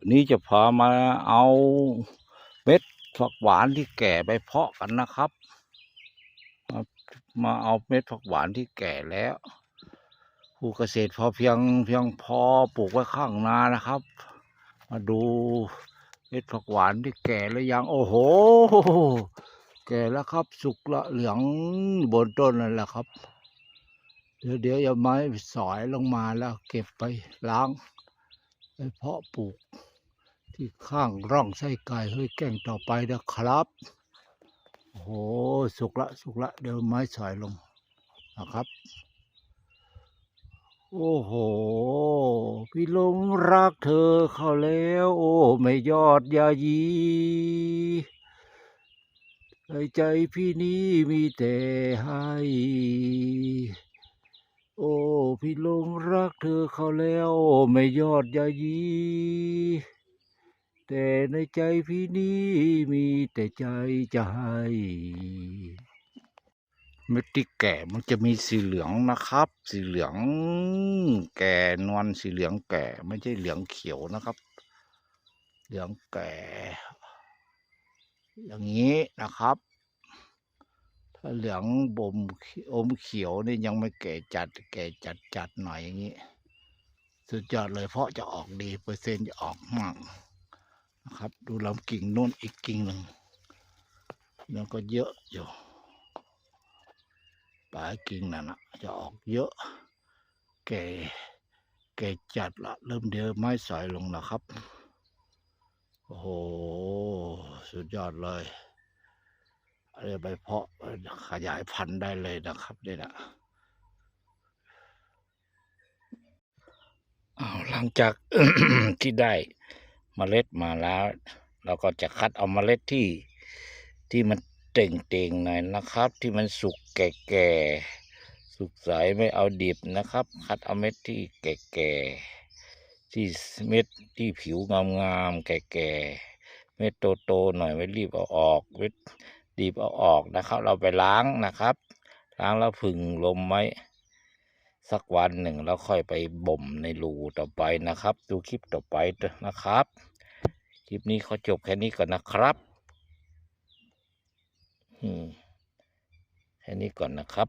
วันนี้จะพามาเอาเม็ดผักหวานที่แก่ไปเพาะกันนะครับ มามาเอาเม็ดผักหวานที่แก่แล้วผู้เกษตรพอเพียงเพียงพอปลูกไว้ข้างนานะครับ มาดูเม็ดผักหวานที่แก่แล้วยังโอ้โห แก่แล้วครับ สุกละเหลืองบนต้นนั่นแหละครับ เดี๋ยวเดี๋ยวจะไม้สอยลงมาแล้วเก็บไปล้างไปเพาะปลูก ที่ข้างร่องไส้ไก่เฮ้ยแก้งต่อไปนะครับ โอ้โห สุกละสุกละเดี๋ยวไม้สอยลงนะครับ โอ้โห พี่หลงรักเธอเข้าแล้ว โอ้ ไม่ยอดยายีในใจพี่นี้มีแต่ให้ โอ้ พี่ลงรักเธอเขาแล้ว ไม่ยอดยายี แต่ในใจพี่นี้มีแต่ใจจะให้เม็ดที่แก่มันจะมีสีเหลืองนะครับ สีเหลือง แก่นวลสีเหลืองแก่ไม่ใช่เหลืองเขียวนะครับ เหลืองแก่ อย่างนี้นะครับ ถ้าเหลืองบ่มอมเขียวนี่ยังไม่แก่จัด แก่จัดจัดหน่อยอย่างนี้ สุดยอดเลยเพราะจะออกดีเปอร์เซ็นต์จะออกมาก นะครับ ดูลำกิ่งโนู่นอีกกิ่งหนึ่งแล้วก็เยอะอยู่ปลายกิ่งนั่นนะจะออกเยอะ แก่แก่จัดละเริ่มเดียวไม้สอยลงนะครับ โอ้โห สุดยอดเลยอาไปเพาะขยายพันธุ์ได้เลยนะครับเนี่ยนะเอาหลังจากที่ได้ เมล็ดมาแล้ว เราก็จะคัดเอาเมล็ดที่ที่มันเต่งๆหน่อยนะครับ ที่มันสุกแก่ๆสุกใสไม่เอาดิบนะครับ คัดเอาเม็ดที่แก่ๆที่เม็ดที่ผิวงามๆแก่ๆเม็ดโตๆหน่อยไม่รีบเอาออกเม็ดรีบเอาออกนะครับ เราไปล้างนะครับ ล้างแล้วผึ่งลมไว้ สักวันหนึ่งแล้วค่อยไปบ่มในรูต่อไปนะครับ ดูคลิปต่อไปนะครับ คลิปนี้ขอจบแค่นี้ก่อนนะครับอืมแค่นี้ก่อนนะครับ